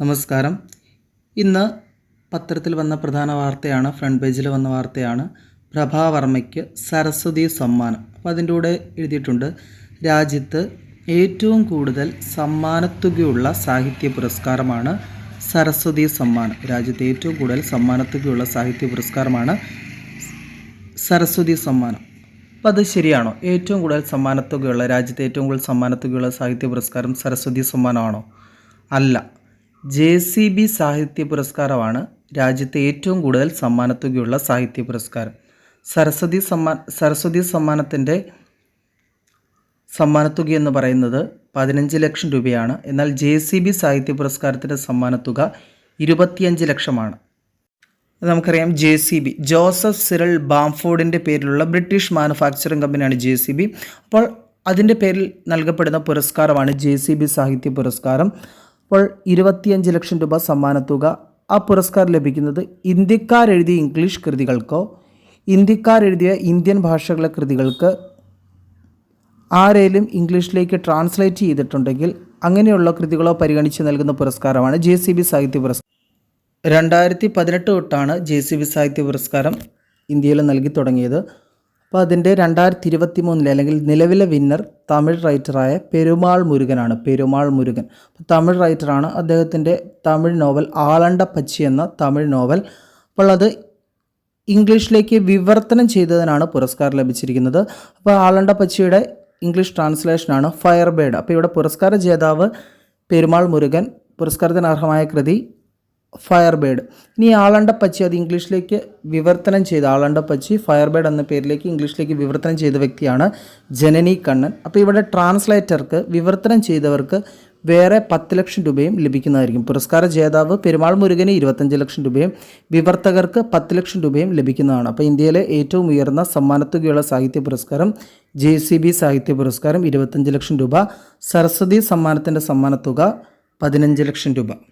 നമസ്കാരം. ഇന്ന് പത്രത്തിൽ വന്ന പ്രധാന വാർത്തയാണ് ഫ്രണ്ട് പേജിൽ വന്ന വാർത്തയാണ് പ്രഭാവർമ്മയ്ക്ക് സരസ്വതി സമ്മാനം. അപ്പോൾ അതിന്റെ കൂടെ എഴുതിയിട്ടുണ്ട് രാജ്യത്ത് ഏറ്റവും കൂടുതൽ സമ്മാനത്തുകയുള്ള സാഹിത്യ പുരസ്കാരമാണ് സരസ്വതി സമ്മാനം. രാജ്യത്ത് ഏറ്റവും കൂടുതൽ സമ്മാനത്തുകയുള്ള സാഹിത്യ പുരസ്കാരമാണ് സരസ്വതി സമ്മാനം. അപ്പം അത് ശരിയാണോ? ഏറ്റവും കൂടുതൽ സമ്മാനത്തുകയുള്ള രാജ്യത്തെ ഏറ്റവും കൂടുതൽ സമ്മാനത്തുകയുള്ള സാഹിത്യ പുരസ്കാരം സരസ്വതി സമ്മാനമാണോ? അല്ല. ജെ സി ബി സാഹിത്യ പുരസ്കാരമാണ് രാജ്യത്തെ ഏറ്റവും കൂടുതൽ സമ്മാനത്തുകയുള്ള സാഹിത്യ പുരസ്കാരം. സരസ്വതി സമ്മാൻ സരസ്വതി സമ്മാനത്തിന്റെ സമ്മാനത്തുക എന്ന് പറയുന്നത് പതിനഞ്ച് ലക്ഷം രൂപയാണ്. എന്നാൽ ജെ സി ബി സാഹിത്യ പുരസ്കാരത്തിന്റെ സമ്മാനത്തുക ഇരുപത്തിയഞ്ച് ലക്ഷമാണ്. നമുക്കറിയാം J C B. Joseph Cyril ബാംഫോർഡിന്റെ പേരിലുള്ള ബ്രിട്ടീഷ് മാനുഫാക്ചറിംഗ് കമ്പനിയാണ് ജെ സി ബി. അപ്പോൾ അതിന്റെ പേരിൽ നൽകപ്പെടുന്ന പുരസ്കാരമാണ് ജെ സി ബി സാഹിത്യ പുരസ്കാരം. അപ്പോൾ ഇരുപത്തിയഞ്ച് ലക്ഷം രൂപ സമ്മാനത്തുക. ആ പുരസ്കാരം ലഭിക്കുന്നത് ഇന്ത്യക്കാരെഴുതിയ ഇംഗ്ലീഷ് കൃതികൾക്കോ ഇന്ത്യക്കാരെഴുതിയ ഇന്ത്യൻ ഭാഷകളിലെ കൃതികൾക്ക് ആരേലും ഇംഗ്ലീഷിലേക്ക് ട്രാൻസ്ലേറ്റ് ചെയ്തിട്ടുണ്ടെങ്കിൽ അങ്ങനെയുള്ള കൃതികളോ പരിഗണിച്ച് നൽകുന്ന പുരസ്കാരമാണ് ജെ സി ബി സാഹിത്യ പുരസ്കാരം. രണ്ടായിരത്തി പതിനെട്ട് തൊട്ടാണ് ജെ സി ബി സാഹിത്യ പുരസ്കാരം ഇന്ത്യയിൽ നൽകി തുടങ്ങിയത്. അപ്പോൾ അതിന്റെ രണ്ടായിരത്തി ഇരുപത്തി മൂന്നിലെ അല്ലെങ്കിൽ നിലവിലെ വിന്നർ തമിഴ് റൈറ്ററായ പെരുമാൾ മുരുകനാണ്. പെരുമാൾ മുരുകൻ. തമിഴ് റൈറ്ററാണ് അദ്ദേഹത്തിന്റെ തമിഴ് നോവൽ ആളണ്ട പച്ചി എന്ന തമിഴ് നോവൽ അപ്പോൾ അത് ഇംഗ്ലീഷിലേക്ക് വിവർത്തനം ചെയ്തതിനാണ് പുരസ്കാരം ലഭിച്ചിരിക്കുന്നത്. അപ്പോൾ ആളണ്ട പച്ചിയുടെ ഇംഗ്ലീഷ് ട്രാൻസ്ലേഷനാണ് ഫയർ ബേഡ് അപ്പോൾ ഇവിടെ പുരസ്കാര ജേതാവ് പെരുമാൾ മുരുകൻ. പുരസ്കാരത്തിന് അർഹമായ കൃതി ഫയർ ബേഡ് ഇനി ആളണ്ട പച്ചി അത് ഇംഗ്ലീഷിലേക്ക് വിവർത്തനം ചെയ്ത ആളണ്ട പച്ചി ഫയർ ബേഡ് എന്ന പേരിലേക്ക് ഇംഗ്ലീഷിലേക്ക് വിവർത്തനം ചെയ്ത വ്യക്തിയാണ് ജനനി കണ്ണൻ. അപ്പോൾ ഇവിടെ ട്രാൻസ്ലേറ്റർക്ക് വിവർത്തനം ചെയ്തവർക്ക് വേറെ പത്ത് ലക്ഷം രൂപയും ലഭിക്കുന്നതായിരിക്കും. പുരസ്കാര ജേതാവ് പെരുമാൾ മുരുകന് ഇരുപത്തഞ്ച് ലക്ഷം രൂപയും വിവർത്തകർക്ക് പത്ത് ലക്ഷം രൂപയും ലഭിക്കുന്നതാണ്. അപ്പോൾ ഇന്ത്യയിലെ ഏറ്റവും ഉയർന്ന സമ്മാനത്തുകയുള്ള സാഹിത്യ പുരസ്കാരം ജെ സി ബി സാഹിത്യ പുരസ്കാരം ഇരുപത്തഞ്ച് ലക്ഷം രൂപ സരസ്വതി സമ്മാനത്തിന്റെ സമ്മാനത്തുക പതിനഞ്ച് ലക്ഷം രൂപ.